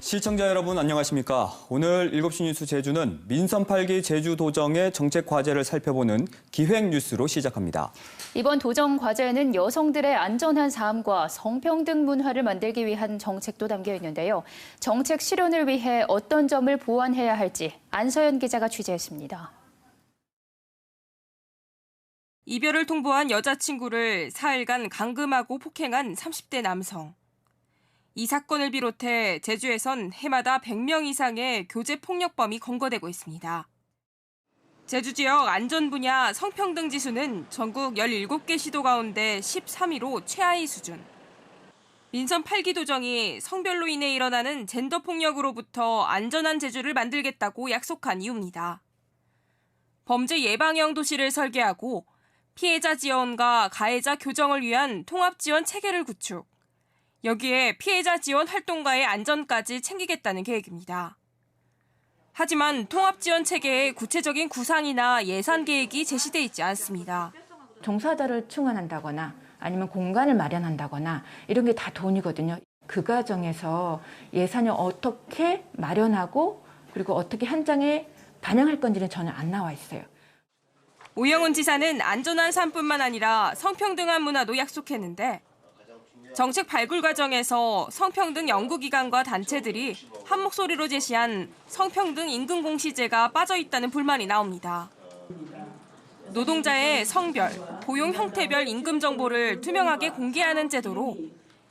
시청자 여러분 안녕하십니까? 오늘 7시 뉴스 제주는 민선 8기 제주 도정의 정책 과제를 살펴보는 기획 뉴스로 시작합니다. 이번 도정 과제에는 여성들의 안전한 삶과 성평등 문화를 만들기 위한 정책도 담겨 있는데요. 정책 실현을 위해 어떤 점을 보완해야 할지 안서연 기자가 취재했습니다. 이별을 통보한 여자친구를 사흘간 감금하고 폭행한 30대 남성. 이 사건을 비롯해 제주에선 해마다 100명 이상의 교제 폭력범이 검거되고 있습니다. 제주 지역 안전 분야 성평등 지수는 전국 17개 시도 가운데 13위로 최하위 수준. 민선 8기 도정이 성별로 인해 일어나는 젠더 폭력으로부터 안전한 제주를 만들겠다고 약속한 이유입니다. 범죄 예방형 도시를 설계하고 피해자 지원과 가해자 교정을 위한 통합 지원 체계를 구축. 여기에 피해자 지원 활동가의 안전까지 챙기겠다는 계획입니다. 하지만 통합 지원 체계의 구체적인 구상이나 예산 계획이 제시돼 있지 않습니다. 종사자를 충원한다거나 아니면 공간을 마련한다거나 이런 게 다 돈이거든요. 그 과정에서 예산을 어떻게 마련하고 그리고 어떻게 현장에 반영할 건지는 전혀 안 나와 있어요. 오영훈 지사는 안전한 삶뿐만 아니라 성평등한 문화도 약속했는데 정책 발굴 과정에서 성평등 연구기관과 단체들이 한 목소리로 제시한 성평등 임금 공시제가 빠져 있다는 불만이 나옵니다. 노동자의 성별, 고용 형태별 임금 정보를 투명하게 공개하는 제도로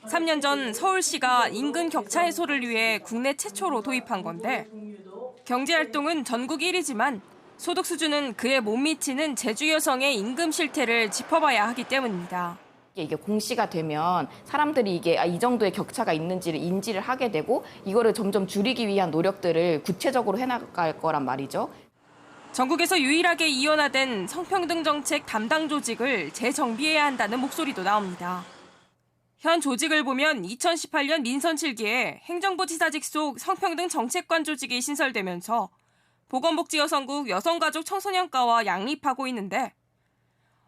3년 전 서울시가 임금 격차 해소를 위해 국내 최초로 도입한 건데 경제활동은 전국 1위지만 소득 수준은 그에 못 미치는 제주 여성의 임금 실태를 짚어봐야 하기 때문입니다. 이게 공시가 되면 사람들이 이게 아, 이 정도의 격차가 있는지를 인지를 하게 되고 이거를 점점 줄이기 위한 노력들을 구체적으로 해나갈 거란 말이죠. 전국에서 유일하게 이원화된 성평등 정책 담당 조직을 재정비해야 한다는 목소리도 나옵니다. 현 조직을 보면 2018년 민선 7기에 행정부지사직 속 성평등 정책관 조직이 신설되면서 보건복지여성국 여성가족 청소년과와 양립하고 있는데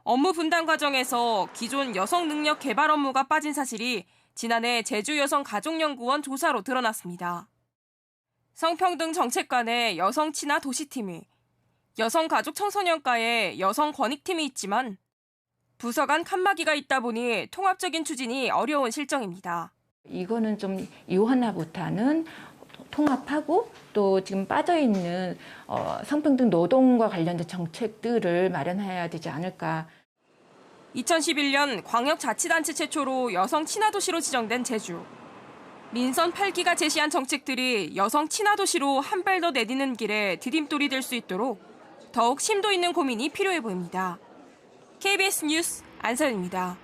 업무 분담 과정에서 기존 여성 능력 개발 업무가 빠진 사실이 지난해 제주여성가족연구원 조사로 드러났습니다. 성평등 정책관에 여성 친화 도시팀이 여성가족 청소년과에 여성 권익팀이 있지만 부서 간 칸막이가 있다 보니 통합적인 추진이 어려운 실정입니다. 이거는 좀 이완화 못하는 통합하고 또 지금 빠져 있는 어, 성평등 노동과 관련된 정책들을 마련해야 되지 않을까. 2011년 광역자치단체 최초로 여성 친화도시로 지정된 제주. 민선 8기가 제시한 정책들이 여성 친화도시로 한 발 더 내디는 길에 디딤돌이 될 수 있도록 더욱 심도 있는 고민이 필요해 보입니다. KBS 뉴스 안서연입니다.